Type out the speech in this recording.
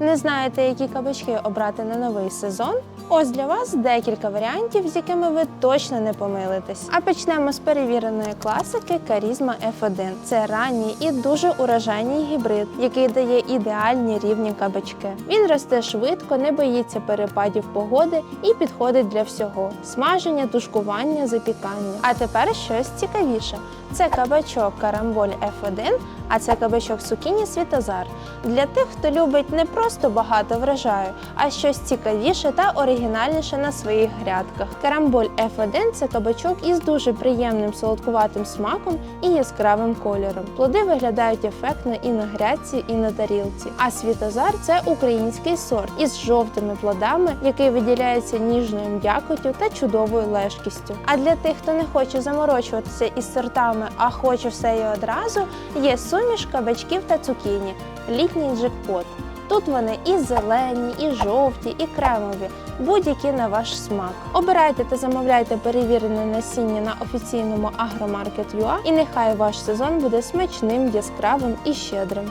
Не знаєте, які кабачки обрати на новий сезон? Ось для вас декілька варіантів, з якими ви точно не помилитесь. А почнемо з перевіреної класики Карізма F1. Це ранній і дуже урожайний гібрид, який дає ідеальні рівні кабачки. Він росте швидко, не боїться перепадів погоди і підходить для всього: смаження, тушкування, запікання. А тепер щось цікавіше. Це кабачок карамболь F1, а це кабачок цукіні Світозар. Для тих, хто любить не просто багато врожаю, а щось цікавіше та оригінальніше на своїх грядках. Карамболь F1 це кабачок із дуже приємним солодкуватим смаком і яскравим кольором. Плоди виглядають ефектно і на грядці, і на тарілці. А світозар це український сорт із жовтими плодами, який виділяється ніжною м'якотю та чудовою лежкістю. А для тих, хто не хоче заморочуватися із сортами, а хоче все і одразу, є суміш кабачків та цукіні, літній джекпот. Тут вони і зелені, і жовті, і кремові, будь-які на ваш смак. Обирайте та замовляйте перевірене насіння на офіційному агромаркет.ua і нехай ваш сезон буде смачним, яскравим і щедрим.